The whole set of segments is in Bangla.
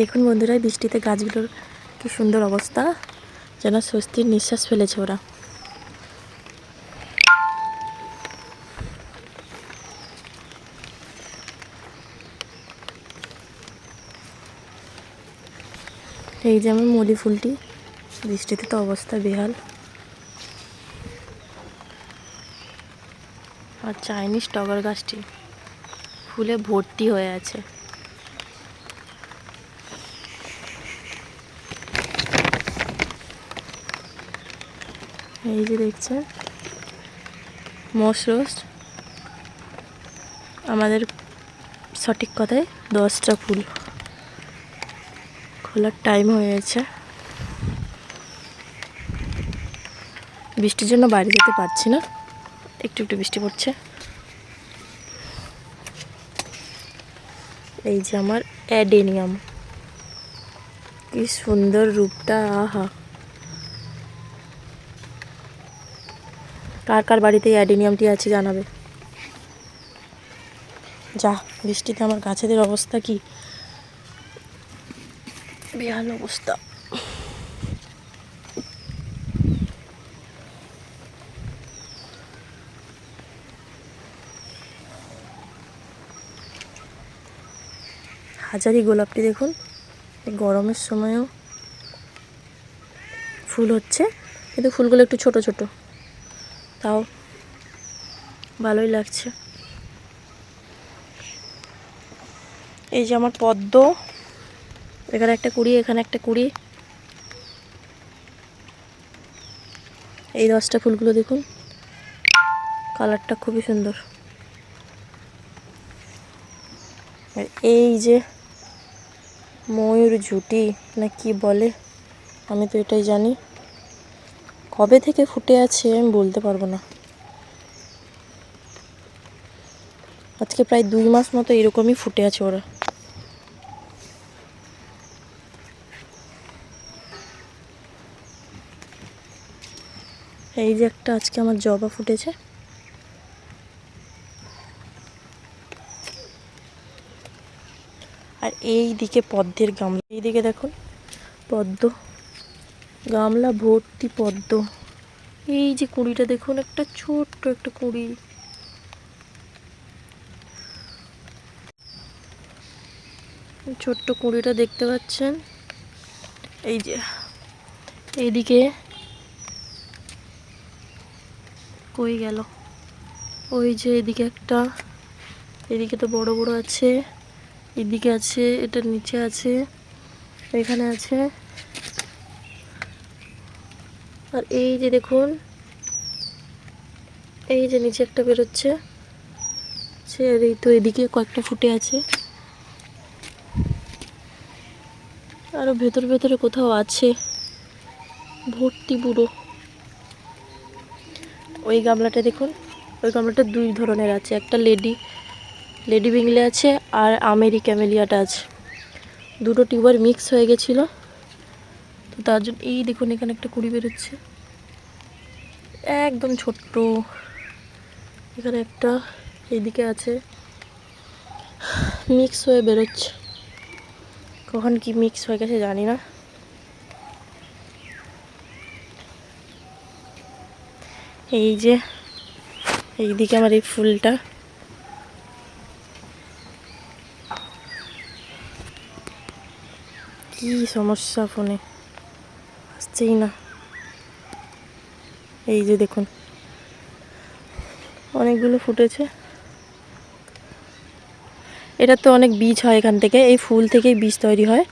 দেখুন বন্ধুরা বৃষ্টিতে গাছগুলোর কি সুন্দর অবস্থা। যেন স্বস্তির নিঃশ্বাস ফেলেছে ওরা। এই যেমন মলি ফুলটি, বৃষ্টিতে তো অবস্থা বেহাল। আর চাইনিজ টগর গাছটি, ফুলে ভর্তি হয়ে আছে। এই যে দেখছেন মোষ রোস্ট। আমাদের সঠিক কথায় দশটা ফুল। খোলার টাইম হয়ে গেছে। বৃষ্টির জন্য বাড়ি যেতে পারছি না। একটু একটু বৃষ্টি পড়ছে। এই যে আমার অ্যাডেনিয়াম। কি সুন্দর রূপটা, আহা। কার কার বাড়িতে অ্যাডিনিয়ামটি আছে জানাবে। যা, বৃষ্টিতে আমার গাছেদের অবস্থা কি? বেহাল অবস্থা। হাজারি গোলাপটি দেখুন গরমের সময়ও ফুল হচ্ছে, কিন্তু ফুলগুলো একটু ছোট ছোট। তাও ভালোই লাগছে। এই যে আমার পদ্ম। এখানে একটা কুড়ি, এখানে একটা কুড়ি। এই দশটা ফুলগুলো দেখুন। কালারটা খুবই সুন্দর। আর এই যে ময়ূর ঝুটি, না কি বলে? আমি তো এটাই জানি। কবে থেকে ফুটে আছে আমি বলতে পারব না। আজকে প্রায় দুই মাস মতো এরকমই ফুটে আছে ওরা। এই যে একটা আজকে আমার জবা ফুটেছে। আর এই দিকে পদ্মের গামলা। এই দিকে দেখুন, পদ্ম। গামলা ভর্তি পদ্ম। এই যে কুড়িটা দেখুন, একটা ছোট্ট একটা কুড়ি। ছোট্ট কুড়িটা দেখতে পাচ্ছেন। এই যে, এইদিকে কই গেল? ওই যে এদিকে একটা, এদিকে তো বড় বড় আছে, এদিকে আছে এটার নিচে আছে, এখানে আছে। আর এই যে দেখুন, এই যে নিচে একটা বেরোচ্ছে। সে আর এই তো এদিকে কয়েকটা ফুটে আছে। আরও ভেতর ভেতরে কোথাও আছে। ভর্তি বুড়ো। ওই গামলাটা দেখুন, ওই গামলাটা দুই ধরনের আছে। একটা লেডি লেডি বিংলে আছে আর আমেরি ক্যামেলিয়াটা আছে। দুটো টিউবার মিক্স হয়ে গেছিল। তো তার জন্য এই দেখুন, এখানে একটা কুড়ি বেরোচ্ছে। একদম ছোট্ট। এখানে একটা এইদিকে আছে। মিক্স হয়ে বেরোচ্ছে। কখন কি মিক্স হয়ে গেছে জানি না। এই যে, এইদিকে আমার এই ফুলটা। কি সমস্যা ফোনে? আসছেই না। এই যে দেখুন, অনেকগুলো ফুটেছে। এটা তো অনেক বীজ হয় এখান থেকে, এই ফুল থেকেই বীজ তৈরি হয়।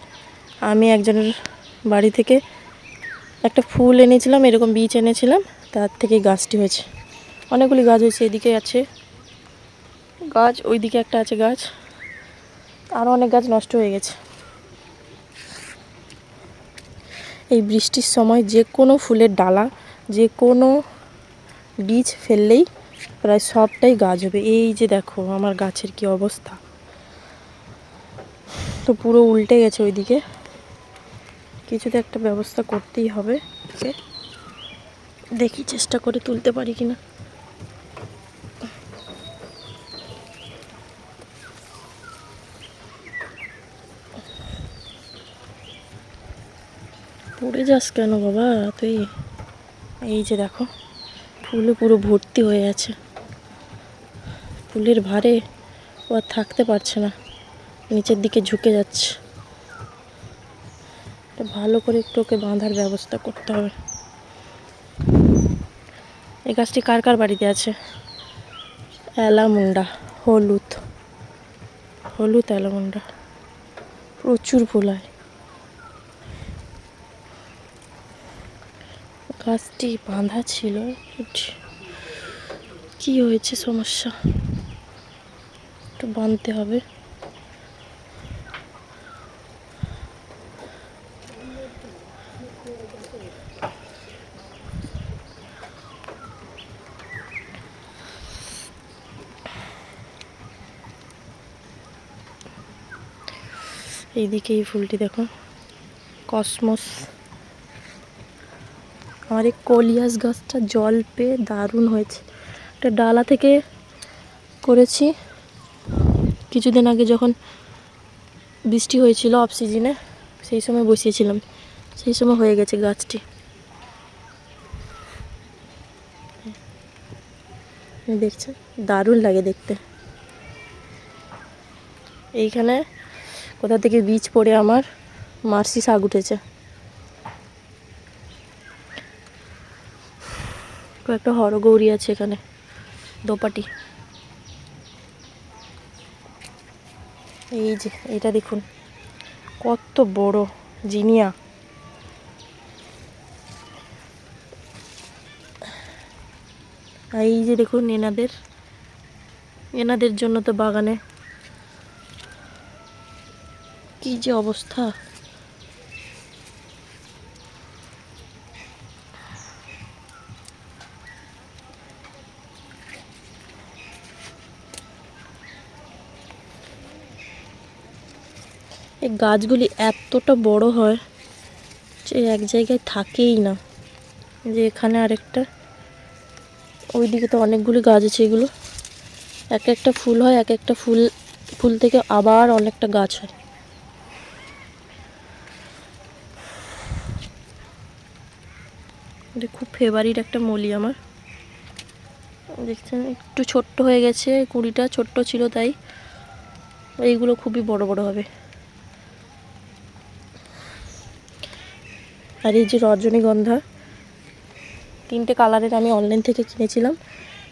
আমি একজনের বাড়ি থেকে একটা ফুল এনেছিলাম, এরকম বীজ এনেছিলাম, তার থেকেই গাছটি হয়েছে। অনেকগুলি গাছ হয়েছে, এদিকে আছে গাছ, ওইদিকে একটা আছে গাছ। আরও অনেক গাছ নষ্ট হয়ে গেছে। এই বৃষ্টির সময় যে কোনো ফুলের ডালা, যে কোনো বীজ ফেললেই প্রায় সবটাই গাছ হবে। এই যে দেখো আমার গাছের কি অবস্থা। তো পুরো উল্টে গেছে ওইদিকে। কিছুতে একটা ব্যবস্থা করতেই হবে। দেখি চেষ্টা করে তুলতে পারি কিনা পড়ে যাস কেন বাবা? তুই এই যে দেখো, ফুলে পুরো ভর্তি হয়ে আছে ফুলের ভারে ও আর থাকতে পারছে না, নিচের দিকে ঝুঁকে যাচ্ছে। ভালো করে একটু ওকে বাঁধার ব্যবস্থা করতে হবে। এই গাছটি কার কার বাড়িতে আছে? অ্যালামুন্ডা, হলুদ। হলুদ অ্যালামুন্ডা। প্রচুর ফুল হয়। গাছটি বাঁধা ছিল কি হয়েছে সমস্যা? একটু বাঁধতে হবে। এইদিকে এই ফুলটি দেখো কসমস। আমার এই কলিয়াস গাছটা জল পেয়ে দারুণ হয়েছে। একটা ডালা থেকে করেছি। কিছুদিন আগে যখন বৃষ্টি হয়েছিল অফ সিজনে সেই সময় বসিয়েছিলাম। সেই সময় হয়ে গেছে গাছটি। দেখছেন, দারুণ লাগে দেখতে। এইখানে কোথা থেকে বীজ পড়ে আমার মার্সি শাক উঠেছে। কয়েকটা হরগৌরি আছে এখানে, দোপাটি। এই যে, এটা দেখুন, কত বড় জিনিয়া। এই যে দেখুন এনাদের এনাদের জন্য তো বাগানে, কি যে অবস্থা। গাছগুলি এতটা বড় হয় যে এক জায়গায় থাকেই না। যে এখানে আরেকটা, ওইদিকে তো অনেকগুলি গাছ আছে এগুলো। এক একটা ফুল হয়, এক একটা ফুল ফুল থেকে আবার অনেকটা গাছ হয়। এটা খুব ফেভারিট একটা মলি আমার। দেখছেন, একটু ছোট্ট হয়ে গেছে, কুড়িটা ছোট্ট ছিল তাই। এইগুলো খুবই বড় বড় হবে। আর এই যে রজনীগন্ধা, তিনটে কালারের আমি অনলাইন থেকে কিনেছিলাম,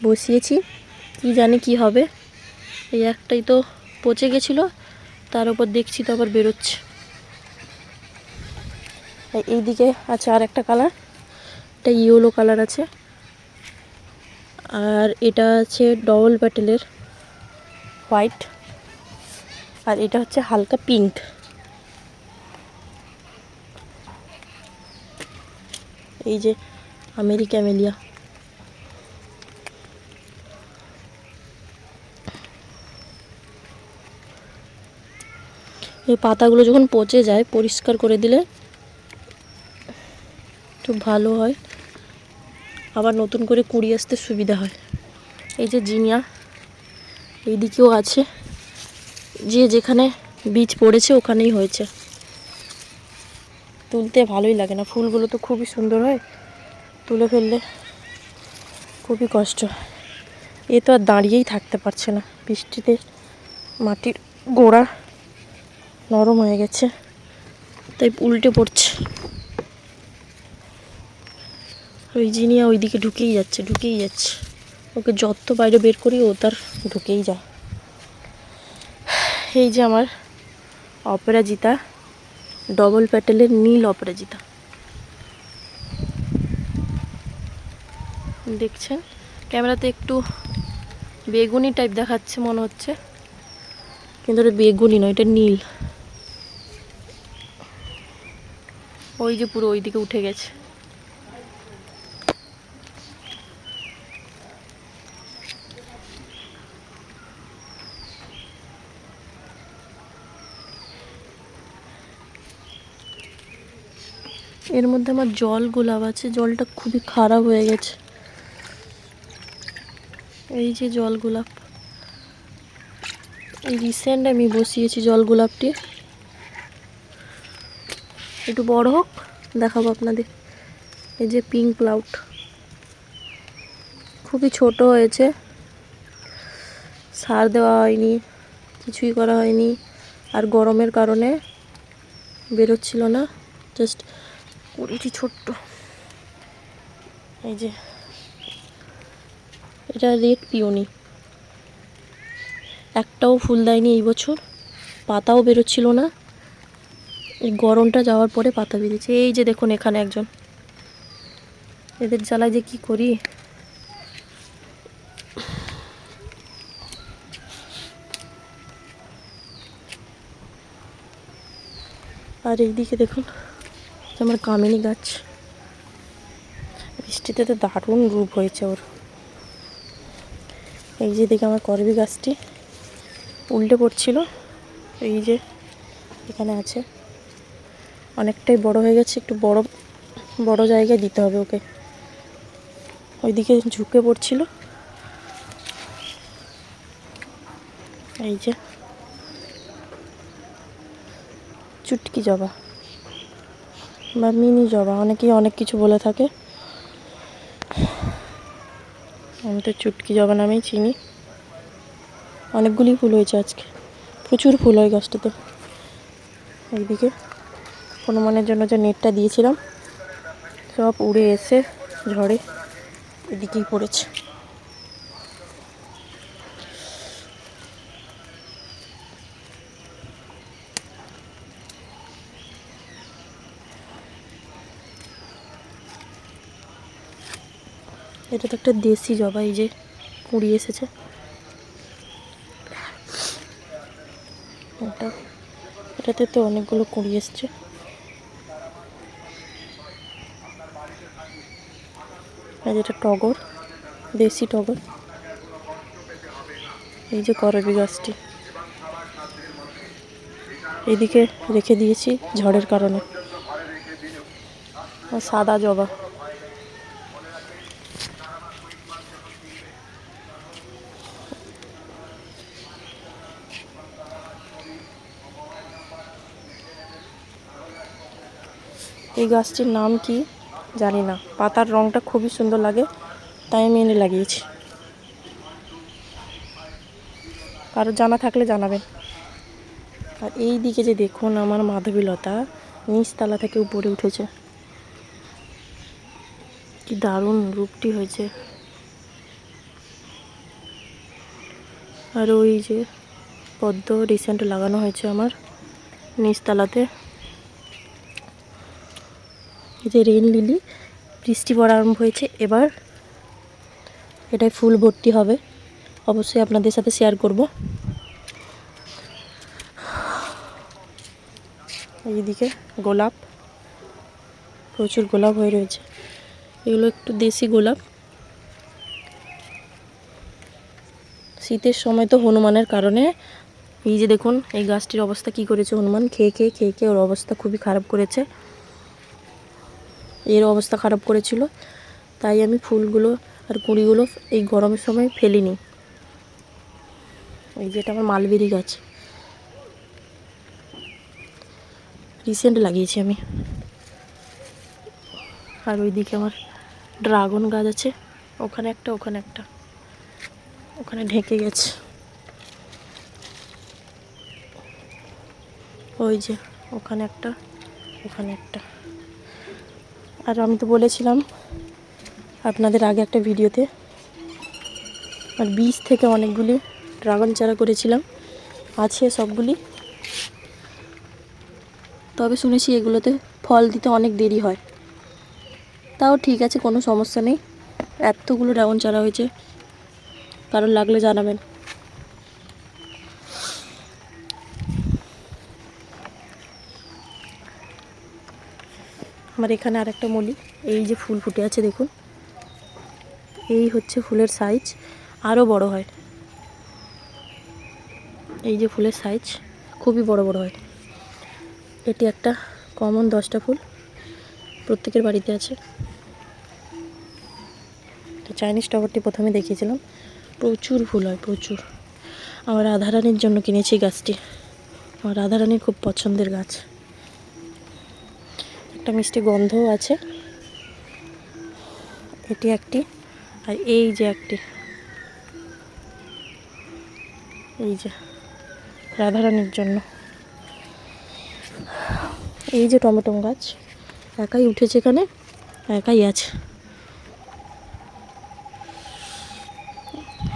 বসিয়েছি। কি জানি কি হবে। এই একটাই তো পচে গেছিল, তার উপর দেখছি তো আবার বেরোচ্ছে। এইদিকে আছে আর একটা কালার, এটা ইয়েলো কালার আছে। আর এটা আছে ডবল প্যাটেলের হোয়াইট আর এটা হচ্ছে হালকা পিঙ্ক এই যে আমেরিকা মেলিয়া। এই পাতাগুলো যখন পচে যায়, পরিষ্কার করে দিলে একটু ভালো হয়। আবার নতুন করে কুড়ি আসতে সুবিধা হয়। এই যে জিনিয়া, এইদিকেও আছে। যে যেখানে বীজ পড়েছে, ওখানেই হয়েছে। তুলতে ভালোই লাগে না। ফুলগুলো তো খুবই সুন্দর হয়। তুলে ফেললে খুবই কষ্ট। এ তো আর দাঁড়িয়েই থাকতে পারছে না। বৃষ্টিতে মাটির গোড়া নরম হয়ে গেছে, তাই উল্টে পড়ছে। ওই জিনিয়া ওইদিকে ঢুকেই যাচ্ছে ঢুকেই যাচ্ছে। ওকে যত বাইরে বের করি, ও তার ঢুকেই যায়। এই যে আমার অপরাজিতা। ডবল প্যাটেলের নীল অপরাজিতা। দেখছেন? ক্যামেরাতে একটু বেগুনি টাইপ দেখাচ্ছে মনে হচ্ছে। কিন্তু ওটা বেগুনি নয়, এটা নীল। ওই যে পুরো ওইদিকে উঠে গেছে। এর মধ্যে আমার জল গোলাপ আছে, জলটা খুবই খারাপ হয়ে গেছে। এই যে জল গোলাপ। এই রিসেন্ট আমি বসিয়েছি জল গোলাপটি। একটু বড় হোক, দেখাবো আপনাদের। এই যে পিঙ্ক ক্লাউড খুবই ছোট হয়েছে। সার দেওয়া হয়নি, কিছুই করা হয়নি। আর গরমের কারণে বেরোচ্ছিল না। জাস্ট কুড়িটি ছোট্ট। এই যে, এটা রেড পিওনি। একটাও ফুল দেয়নি এই বছর, পাতাও বেরোচ্ছিল না। এই গরমটা যাওয়ার পরে পাতা বেরিয়েছে। এই যে দেখুন এখানে একজন। এদের জ্বালায় যে কি করি? আর এইদিকে দেখুন। আমার কামিনী গাছ। বৃষ্টিতে তো দারুণ রূপ হয়েছে ওর। এই যে দেখে আমার করবি গাছটি, উল্টে পড়ছিল। এই যে এখানে আছে। অনেকটাই বড় হয়ে গেছে, একটু বড় বড় জায়গায় দিতে হবে ওকে। ওইদিকে ঝুঁকে পড়ছিল। এই যে। চুটকি জবা। বা মিনি জবা অনেকেই অনেক কিছু বলে থাকে। আমি তো চুটকি জবা নামেই চিনি। অনেকগুলি ফুল হয়েছে আজকে। প্রচুর ফুল হয় গাছটাতে। এইদিকে হনুমানের জন্য যে নেটটা দিয়েছিলাম, সব উড়ে এসে ঝড়ে এদিকেই পড়েছে। এটা তো একটা দেশি জবা এই যে কুড়ি এসেছে। এটা এটাতে তো অনেকগুলো কুড়ি এসছে। আর যেটা টগর, দেশি টগর। এই যে করবি গাছটি। এদিকে রেখে দিয়েছি ঝড়ের কারণে। সাদা জবা। এই গাছটির নাম কি? জানি না। পাতার রংটা খুবই সুন্দর লাগে, তাই আমি এনে লাগিয়েছি। কারও জানা থাকলে জানাবেন। আর এই দিকে যে দেখুন, আমার মাধবীলতা নিচতলা থেকে উপরে উঠেছে। কি দারুণ রূপটি হয়েছে। আর ওই যে পদ্ম রিসেন্ট লাগানো হয়েছে আমার নিচতলাতে। যে রেন লিলি বৃষ্টি পড়া আরম্ভ হয়েছে। এবার এটাই ফুল ভর্তি হবে। অবশ্যই আপনাদের সাথে শেয়ার করব। এইদিকে গোলাপ, প্রচুর গোলাপ হয়ে রয়েছে। এগুলো একটু দেশি গোলাপ। শীতের সময় তো হনুমানের কারণে এই যে দেখুন, এই গাছটির অবস্থা কি করেছে হনুমান? খেয়ে খেয়ে খেয়ে খেয়ে ওর অবস্থা খুবই খারাপ করেছে। এর অবস্থা খারাপ করেছিল। তাই আমি ফুলগুলো আর কুঁড়িগুলো এই গরমের সময় ফেলিনি। এই যেটা আমার মালবেরি গাছ। রিসেন্ট লাগিয়েছি আমি। আর ওইদিকে আমার ড্রাগন গাছ আছে। ওখানে একটা ওখানে একটা। ওখানে ঢেকে গেছে। ওই যে, ওখানে একটা ওখানে একটা। আর আমি তো বলেছিলাম আপনাদের আগে একটা ভিডিওতে আর বীজ থেকে অনেকগুলি ড্রাগন চারা করেছিলাম, আছে সবগুলি। তবে শুনেছি এগুলোতে ফল দিতে অনেক দেরি হয়। তাও ঠিক আছে, কোনো সমস্যা নেই। এতগুলো ড্রাগন চারা হয়েছে কারণ লাগলে জানাবেন। আমার এখানে আর একটা মলি এই যে ফুল ফুটে আছে দেখুন। এই হচ্ছে ফুলের সাইজ আরও বড় হয়। এই যে ফুলের সাইজ খুবই বড় বড় হয়। এটি একটা কমন দশটা ফুল, প্রত্যেকের বাড়িতে আছে। তো চাইনিজ টগরটি প্রথমে দেখিয়েছিলাম। প্রচুর ফুল হয়, প্রচুর। আমার রাধারানীর জন্য কিনেছি গাছটি। আমার রাধারানীর খুব পছন্দের গাছ। একটা মিষ্টি গন্ধও আছে। এটি একটি। আর এই যে একটি। এই যে রাধারানীর জন্য। এই যে টমেটো গাছ। একাই উঠেছে এখানে, একাই আছে।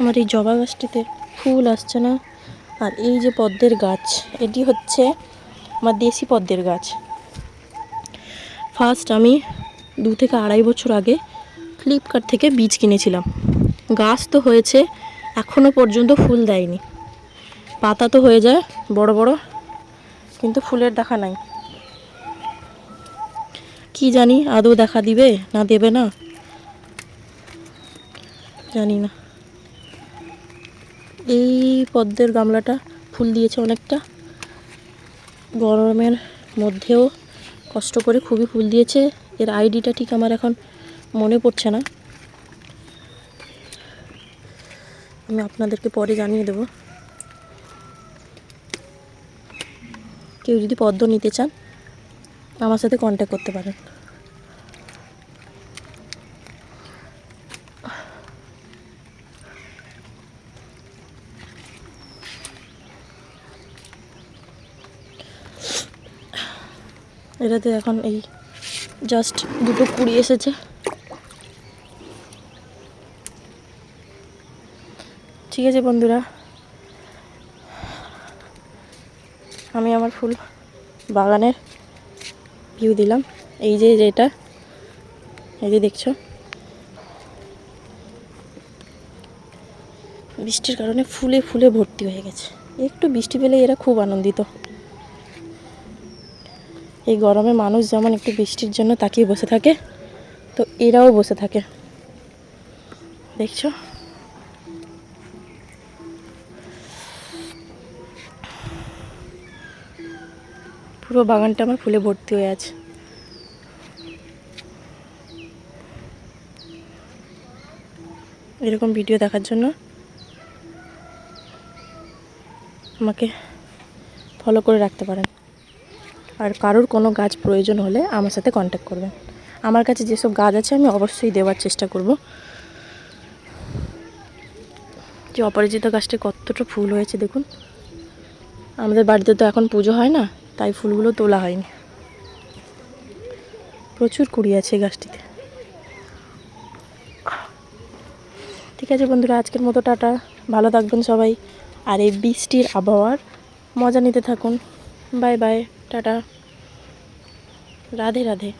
আমার এই জবা গাছটিতে ফুল আসছে না। আর এই যে পদ্মের গাছ, এটি হচ্ছে আমার দেশি পদ্মের গাছ। ফার্স্ট আমি দু থেকে আড়াই বছর আগে ফ্লিপকার্ট থেকে বীজ কিনেছিলাম। গাছ তো হয়েছে এখনও পর্যন্ত ফুল দেয়নি। পাতা তো হয়ে যায়, বড় বড়, কিন্তু ফুলের দেখা নাই। কি জানি, আদৌ দেখা দিবে না দেবে না? জানি না। এই পদ্মের গামলাটা ফুল দিয়েছে অনেকটা। গরমের মধ্যেও কষ্ট করে খুবই ফুল দিয়েছে। এর আইডিটা ঠিক আমার এখন মনে পড়ছে না। আমি আপনাদেরকে পরে জানিয়ে দেব। কেউ যদি পদ্ম নিতে চান, আমার সাথে কন্ট্যাক্ট করতে পারেন। এটাতে এখন এই জাস্ট দুটো কুড়ি এসেছে। ঠিক আছে বন্ধুরা, আমি আমার ফুল বাগানের ভিউ দিলাম। এই যে যেটা, এই যে দেখছ। বৃষ্টির কারণে ফুলে ফুলে ভর্তি হয়ে গেছে। একটু বৃষ্টি পেলে এরা খুব আনন্দিত। এই গরমে মানুষ যেমন একটু বৃষ্টির জন্য তাকিয়ে বসে থাকে, তো এরাও বসে থাকে। দেখছ? পুরো বাগানটা আমার ফুলে ভর্তি হয়ে আছে। এরকম ভিডিও দেখার জন্য আমাকে ফলো করে রাখতে পারেন। আর কারোর কোনো গাছ প্রয়োজন হলে আমার সাথে কন্ট্যাক্ট করবেন। আমার কাছে যেসব গাছ আছে আমি অবশ্যই দেওয়ার চেষ্টা করব। যে অপরাজিত গাছটা কতটা ফুল হয়েছে দেখুন। আমাদের বাড়িতে তো এখন পুজো হয় না, তাই ফুলগুলো তোলা হয়নি। প্রচুর কুড়ি আছে গাছটিতে। ঠিক আছে বন্ধুরা, আজকের মতো টাটা। ভালো থাকবেন সবাই। আর এই বৃষ্টির আবহাওয়ার মজা নিতে থাকুন। Bye bye. Tata. Radhe Radhe.